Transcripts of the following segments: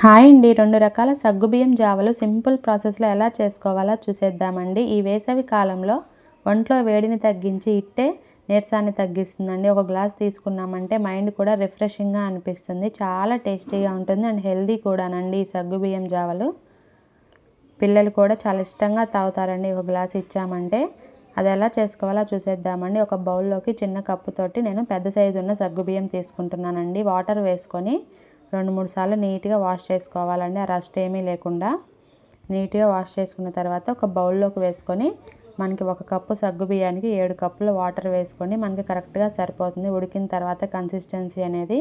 Hi అండి. రెండు రకాల సగ్గుబియ్యం జావలు సింపుల్ ప్రాసెస్లో ఎలా చేసుకోవాలో చూసేద్దామండి. ఈ వేసవి కాలంలో ఒంట్లో వేడిని తగ్గించి ఇట్టే నీరసాన్ని తగ్గిస్తుందండి. ఒక గ్లాస్ తీసుకున్నామంటే మైండ్ కూడా రిఫ్రెషింగ్గా అనిపిస్తుంది. చాలా టేస్టీగా ఉంటుంది అండ్ హెల్దీ కూడానండి ఈ సగ్గుబియ్యం జావలు. పిల్లలు కూడా చాలా ఇష్టంగా తాగుతారండి. ఒక గ్లాస్ ఇచ్చామంటే అది ఎలా చేసుకోవాలో చూసేద్దామండి. ఒక బౌల్లోకి చిన్న కప్పుతోటి నేను పెద్ద సైజు ఉన్న సగ్గుబియ్యం తీసుకుంటున్నానండి. వాటర్ వేసుకొని రెండు మూడు సార్లు నీట్గా వాష్ చేసుకోవాలండి. ఆ రస్ట్ ఏమీ లేకుండా నీట్గా వాష్ చేసుకున్న తర్వాత ఒక బౌల్లోకి వేసుకొని మనకి ఒక కప్పు సగ్గు బియ్యానికి ఏడు కప్పులు వాటర్ వేసుకొని మనకి కరెక్ట్గా సరిపోతుంది. ఉడికిన తర్వాత కన్సిస్టెన్సీ అనేది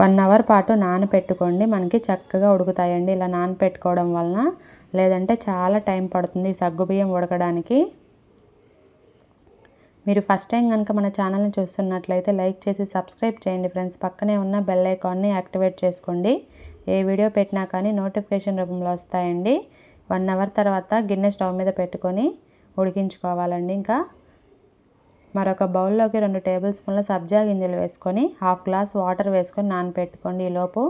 వన్ అవర్ పాటు నానపెట్టుకోండి. మనకి చక్కగా ఉడుకుతాయండి. ఇలా నానపెట్టుకోవడం వలన లేదంటే చాలా టైం పడుతుంది సగ్గుబియ్యం ఉడకడానికి. మీరు ఫస్ట్ టైం కనుక మన ఛానల్ని చూస్తున్నట్లయితే లైక్ చేసి సబ్స్క్రైబ్ చేయండి ఫ్రెండ్స్. పక్కనే ఉన్న బెల్ ఐకాన్ని యాక్టివేట్ చేసుకోండి. ఏ వీడియో పెట్టినా కానీ నోటిఫికేషన్ రూపంలో వస్తాయండి. వన్ అవర్ తర్వాత గిన్నె స్టవ్ మీద పెట్టుకొని ఉడికించుకోవాలండి ఇంకా. మరొక బౌల్లోకి రెండు టేబుల్ స్పూన్ల సబ్జా గింజలు వేసుకొని హాఫ్ గ్లాస్ వాటర్ వేసుకొని నానపెట్టుకోండి ఈలోపు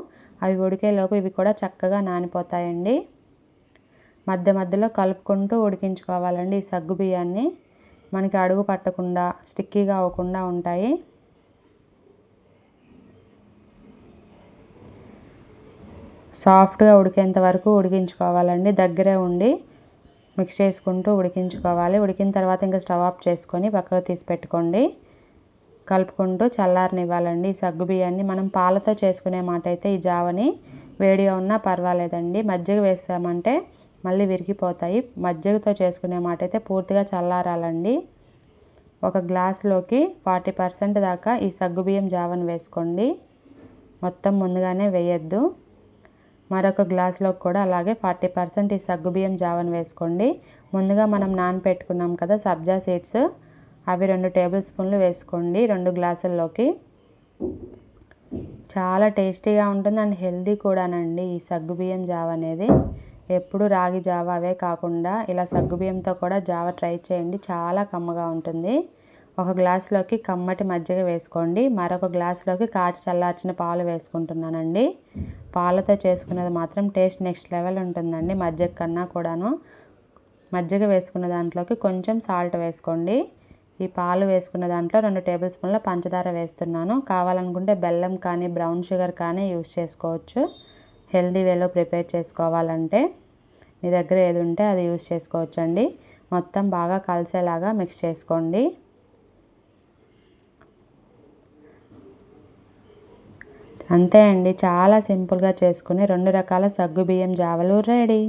అవి ఉడికేలోపు ఇవి కూడా చక్కగా నానిపోతాయండి. మధ్య మధ్యలో కలుపుకుంటూ ఉడికించుకోవాలండి ఈ సగ్గు బియ్యాన్ని. మనకి అడుగు పట్టకుండా స్టిక్కీగా అవ్వకుండా ఉంటాయి. సాఫ్ట్గా ఉడికేంత వరకు ఉడికించుకోవాలండి. దగ్గరే ఉండి మిక్స్ చేసుకుంటూ ఉడికించుకోవాలి. ఉడికిన తర్వాత ఇంకా స్టవ్ ఆఫ్ చేసుకొని పక్కకు తీసి పెట్టుకోండి. కలుపుకుంటూ చల్లారనివ్వాలండి ఈ సగ్గు బియ్యాన్ని. మనం పాలతో చేసుకునే మాట అయితే ఈ జావని వేడిగా ఉన్నా పర్వాలేదండి. మజ్జిగ వేసామంటే మళ్ళీ విరిగిపోతాయి. మజ్జిగతో చేసుకునే మాట అయితే పూర్తిగా చల్లారాలండి. ఒక గ్లాస్లోకి ఫార్టీ పర్సెంట్ దాకా ఈ సగ్గుబియ్యం జావను వేసుకోండి. మొత్తం ముందుగానే వేయద్దు. మరొక గ్లాస్లోకి కూడా అలాగే ఫార్టీ పర్సెంట్ ఈ సగ్గుబియ్యం జావను వేసుకోండి. ముందుగా మనం నానపెట్టుకున్నాం కదా సబ్జా సీడ్స్ అవి రెండు టేబుల్ స్పూన్లు వేసుకోండి రెండు గ్లాసుల్లోకి. చాలా టేస్టీగా ఉంటుంది అండ్ హెల్దీ కూడానండి ఈ సగ్గుబియ్యం జావ అనేది. ఎప్పుడు రాగి జావ అవే కాకుండా ఇలా సగ్గుబియ్యంతో కూడా జావ ట్రై చేయండి. చాలా కమ్మగా ఉంటుంది. ఒక గ్లాస్లోకి కమ్మటి మజ్జిగ వేసుకోండి. మరొక గ్లాస్లోకి కాచి చల్లార్చిన పాలు వేసుకుంటున్నానండి. పాలతో చేసుకునేది మాత్రం టేస్ట్ నెక్స్ట్ లెవెల్ ఉంటుందండి. మజ్జిగ కన్నా కూడాను. మజ్జిగ వేసుకున్న దాంట్లోకి కొంచెం సాల్ట్ వేసుకోండి. ఈ పాలు వేసుకున్న దాంట్లో రెండు టేబుల్ స్పూన్ల పంచదార వేస్తున్నాను. కావాలనుకుంటే బెల్లం కానీ బ్రౌన్ షుగర్ కానీ యూస్ చేసుకోవచ్చు. హెల్దీ వేలో ప్రిపేర్ చేసుకోవాలంటే మీ దగ్గర ఏది ఉంటే అది యూస్ చేసుకోవచ్చండి. మొత్తం బాగా కలిసేలాగా మిక్స్ చేసుకోండి. అంతే అండి. చాలా సింపుల్గా చేసుకుని రెండు రకాల సగ్గు బియ్యం జావలు రెడీ.